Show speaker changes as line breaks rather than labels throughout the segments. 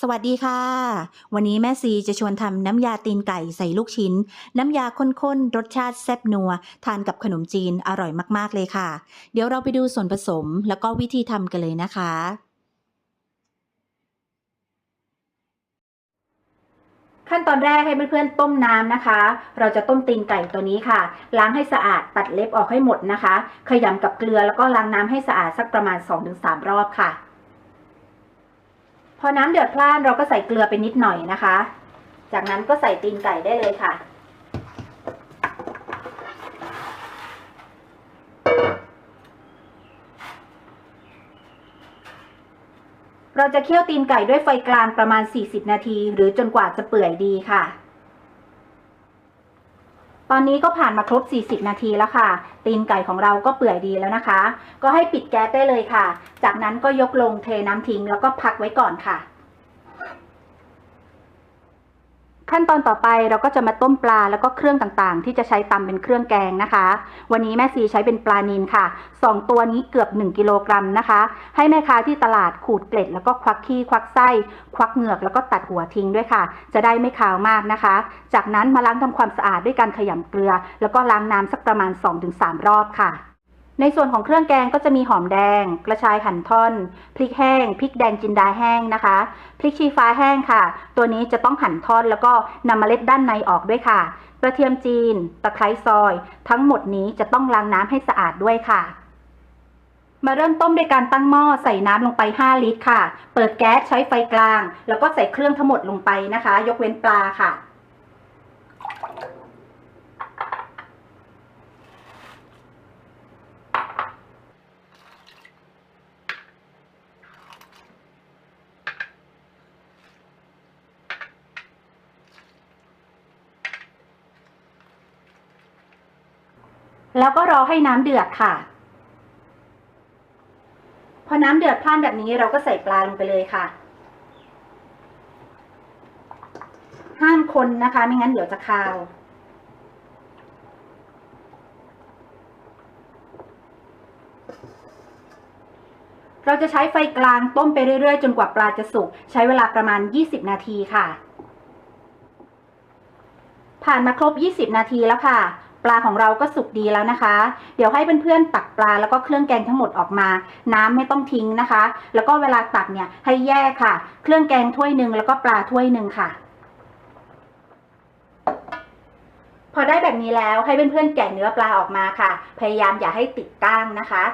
สวัสดีค่ะ วันนี้แม่ซีจะชวนทำน้ำยาตีนไก่ใส่ลูกชิ้น น้ำยาข้นๆ รสชาติแซ่บนัว ทานกับขนมจีนอร่อยมากๆเลยค่ะ เดี๋ยวเราไปดูส่วนผสมแล้วก็วิธีทำกันเลยนะคะ
ขั้นตอนแรกให้เพื่อนๆต้มน้ำนะคะ เราจะต้มตีนไก่ตัวนี้ค่ะ ล้างให้สะอาดตัดเล็บออกให้หมดนะคะ ขยำกับเกลือแล้วก็ล้างน้ำให้สะอาดสักประมาณ 2-3 รอบค่ะ พอน้ำเดือดพล่านเราก็ใส่เกลือไปนิดหน่อยนะคะ จากนั้นก็ใส่ตีนไก่ได้เลยค่ะเราจะเคี่ยวตีนไก่ด้วยไฟกลางประมาณ 40 นาที หรือจนกว่าจะเปื่อยดีค่ะ ตอนนี้ก็ผ่านมาครบ 40 นาทีแล้วค่ะ ตีนไก่ของเราก็เปื่อยดีแล้วนะคะ ก็ให้ปิดแก๊สได้เลยค่ะ จากนั้นก็ยกลงเทน้ำทิ้งแล้วก็พักไว้ก่อนค่ะ ขั้นตอนต่อไปเราก็จะมาต้มปลาแล้วก็เครื่องต่างๆ ที่จะใช้ตำเป็นเครื่องแกงนะคะ วันนี้แม่ซีใช้เป็นปลานิลค่ะ 2 ตัวนี้เกือบ 1 กิโลกรัมนะคะ ให้แม่ค้าที่ตลาดขูดเกล็ด แล้วก็ควักขี้ควักไส้ ควักเหงือกแล้วก็ตัดหัวทิ้งด้วยค่ะ จะได้ไม่ขาวมากนะคะ จากนั้นมาล้างทำความสะอาดด้วยการขยำเกลือ แล้วก็ล้างน้ำสักประมาณ 2-3 รอบค่ะ ในส่วนของเครื่องแกงก็จะมีหอมแดง กระชายหั่นท่อน พริกแห้ง พริกแดงจินดาแห้งนะคะ พริกชี้ฟ้าแห้งค่ะ ตัวนี้จะต้องหั่นท่อนแล้วก็นำเมล็ดด้านในออกด้วยค่ะ กระเทียมจีน ตะไคร้ซอย ทั้งหมดนี้จะต้องล้างน้ำให้สะอาดด้วยค่ะ มาเริ่มต้มด้วยการตั้งหม้อใส่น้ำลงไป 5 ลิตรค่ะ เปิดแก๊สใช้ไฟกลาง แล้วก็ใส่เครื่องทั้งหมดลงไปนะคะ ยกเว้นปลาค่ะ แล้วก็รอให้น้ำเดือดค่ะ พอน้ำเดือดพล่านแบบนี้เราก็ใส่ปลาลงไปเลยค่ะ ห้ามคนนะคะ ไม่งั้นเดี๋ยวจะคาว เราจะใช้ไฟกลางต้มไปเรื่อยๆ จนกว่าปลาจะสุก ใช้เวลาประมาณ 20 นาทีค่ะ ผ่านมาครบ 20 นาทีแล้วค่ะ ปลาของเราก็สุกดีแล้วนะคะ เดี๋ยวให้เพื่อนๆตักปลาแล้วก็เครื่องแกงทั้งหมดออกมา น้ำไม่ต้องทิ้งนะคะ แล้วก็เวลาตักเนี่ยให้แยกค่ะ เครื่องแกงถ้วยหนึ่งแล้วก็ปลาถ้วยหนึ่งค่ะ พอได้แบบนี้แล้วให้เพื่อนๆแกะเนื้อปลาออกมาค่ะ พยายามอย่าให้ติดก้างนะคะ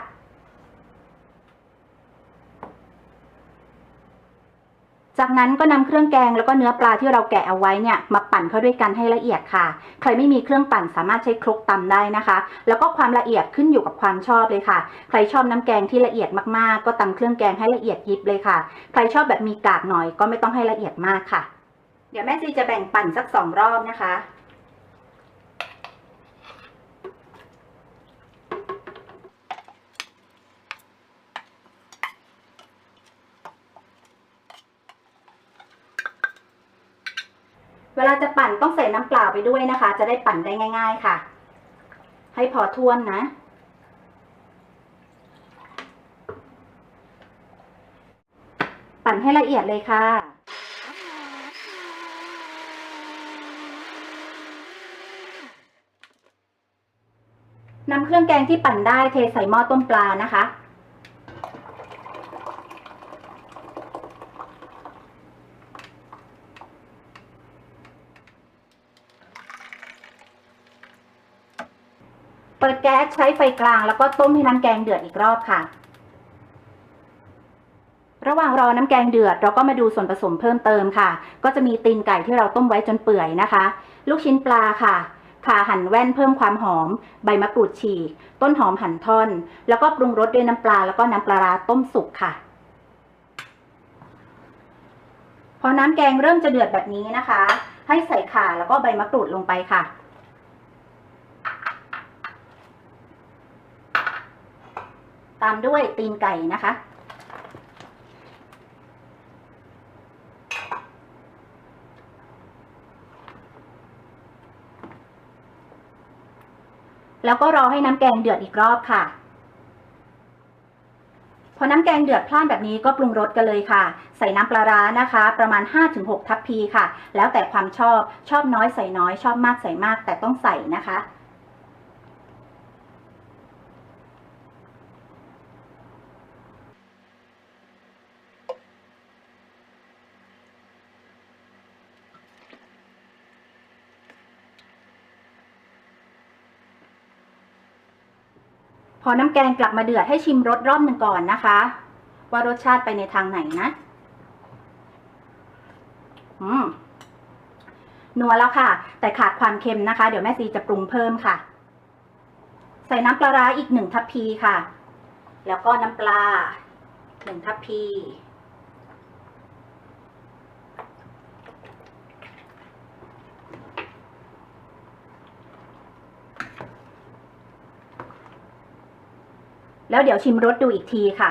จากนั้นก็นำเครื่องแกงแล้วก็เนื้อปลาที่เราแกะเอาไว้เนี่ยมาปั่นเข้าด้วยกันให้ละเอียดค่ะ ใครไม่มีเครื่องปั่นสามารถใช้ครกตำได้นะคะ แล้วก็ความละเอียดขึ้นอยู่กับความชอบเลยค่ะ ใครชอบน้ำแกงที่ละเอียดมากๆ ก็ตำเครื่องแกงให้ละเอียดยิบเลยค่ะ ใครชอบแบบมีกากหน่อยก็ไม่ต้องให้ละเอียดมากค่ะ เดี๋ยวแม่ซีจะแบ่งปั่นสักสองรอบนะคะ เวลาจะปั่นต้องใส่น้ำเปล่าไปด้วยนะคะ จะได้ปั่นได้ง่าย ๆค่ะ ให้พอท่วนนะ ปั่นให้ละเอียดเลยค่ะนำเครื่องแกงที่ปั่นได้เทใส่หม้อต้มปลานะคะ เปิดแก๊สใช้ไฟกลางแล้วก็ต้มให้น้ำแกงเดือดอีกรอบค่ะ ระหว่างรอน้ำแกงเดือดเราก็มาดูส่วนผสมเพิ่มเติมค่ะ ก็จะมีตีนไก่ที่เราต้มไว้จนเปื่อยนะคะ ลูกชิ้นปลาค่ะข่าหั่นแว่นเพิ่มความหอม ใบมะกรูดฉีก ต้นหอมหั่นท่อน แล้วก็ปรุงรสด้วยน้ำปลาแล้วก็น้ำปลาร้าต้มสุกค่ะ พอน้ำแกงเริ่มจะเดือดแบบนี้นะคะ ให้ใส่ข่าแล้วก็ใบมะกรูดลงไปค่ะ ตามด้วยตีนไก่นะคะ แล้วก็รอให้น้ำแกงเดือดอีกรอบค่ะพอน้ำแกงเดือดพล่านแบบนี้ก็ปรุงรสกันเลยค่ะ ใส่น้ำปลาร้านะคะ ประมาณ 5-6 ทัพพีค่ะ แล้วแต่ความชอบชอบน้อยใส่น้อยชอบมากใส่มากแต่ต้องใส่นะคะ พอน้ำแกงกลับมาเดือดให้ชิมรสรอบหนึ่งก่อนนะคะ ว่ารสชาติไปในทางไหนนะอืมนัวแล้วค่ะ แต่ขาดความเค็มนะคะ เดี๋ยวแม่ซีจะปรุงเพิ่มค่ะ ใส่น้ำปลาร้าอีกหนึ่งทัพพีค่ะ แล้วก็น้ำปลาหนึ่งทัพพี แล้วเดี๋ยวชิมรสดูอีกทีค่ะ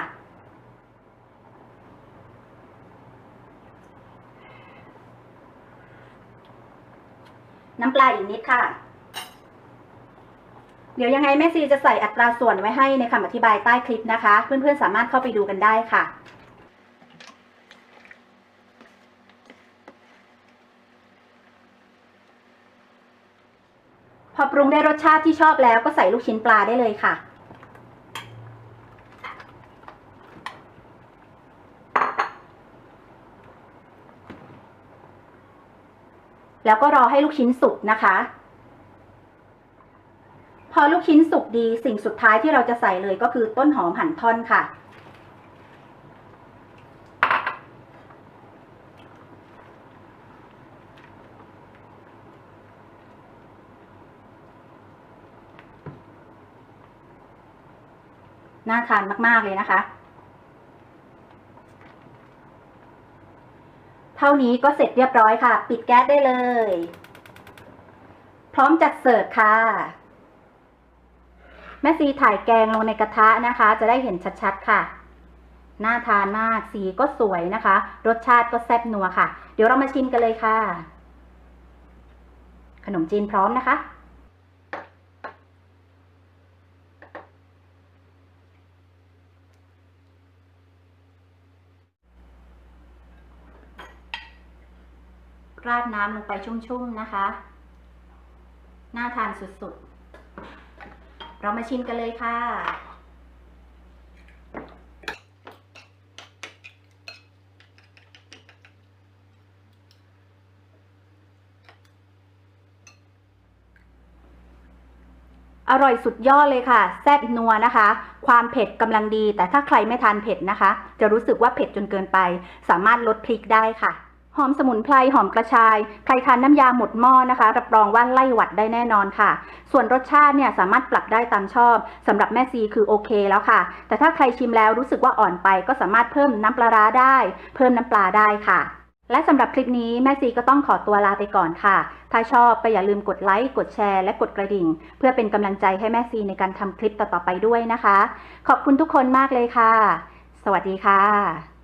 น้ำปลาอีกนิดค่ะ เดี๋ยวยังไงแม่ซีจะใส่อัตราส่วนไว้ให้ในคำอธิบายใต้คลิปนะคะ เพื่อนๆสามารถเข้าไปดูกันได้ค่ะพอปรุงได้รสชาติที่ชอบแล้วก็ใส่ลูกชิ้นปลาได้เลยค่ะ แล้วก็รอให้ลูกชิ้นสุกนะคะ พอลูกชิ้นสุกดีสิ่งสุดท้ายที่เราจะใส่เลยก็คือต้นหอมหั่นท่อนค่ะ น่าทานมาก ๆ เลยนะคะ เท่านี้ก็เสร็จเรียบร้อยค่ะ ปิดแก๊สได้เลย พร้อมจัดเสิร์ฟค่ะ แม่ซีถ่ายแกงลงในกระทะนะคะ จะได้เห็นชัดๆค่ะน่าทานมากสีก็สวยนะคะ รสชาติก็แซ่บนัวค่ะ เดี๋ยวเรามาชิมกันเลยค่ะ ขนมจีนพร้อมนะคะ ราดน้ำลงไปชุ่มๆนะคะ น่าทานสุดๆ เรามาชิมกันเลยค่ะ อร่อยสุดยอดเลยค่ะ แซ่บนัวนะคะ ความเผ็ดกำลังดี แต่ถ้าใครไม่ทานเผ็ดนะคะ จะรู้สึกว่าเผ็ดจนเกินไป สามารถลดพริกได้ค่ะ หอมสมุนไพรหอมกระชาย ใครทานน้ำยาหมดหม้อนะคะ รับรองว่าไล่หวัดได้แน่นอนค่ะ ส่วนรสชาติเนี่ยสามารถปรับได้ตามชอบสำหรับแม่ซีคือโอเคแล้วค่ะ แต่ถ้าใครชิมแล้วรู้สึกว่าอ่อนไป ก็สามารถเพิ่มน้ำปลาร้าได้ เพิ่มน้ำปลาได้ค่ะ และสำหรับคลิปนี้แม่ซีก็ต้องขอตัวลาไปก่อนค่ะ ถ้าชอบก็อย่าลืมกดไลค์กดแชร์และกดกระดิ่ง เพื่อเป็นกำลังใจให้แม่ซีในการทำคลิปต่อๆไปด้วยนะคะ ขอบคุณทุกคนมากเลยค่ะ สวัสดีค่ะ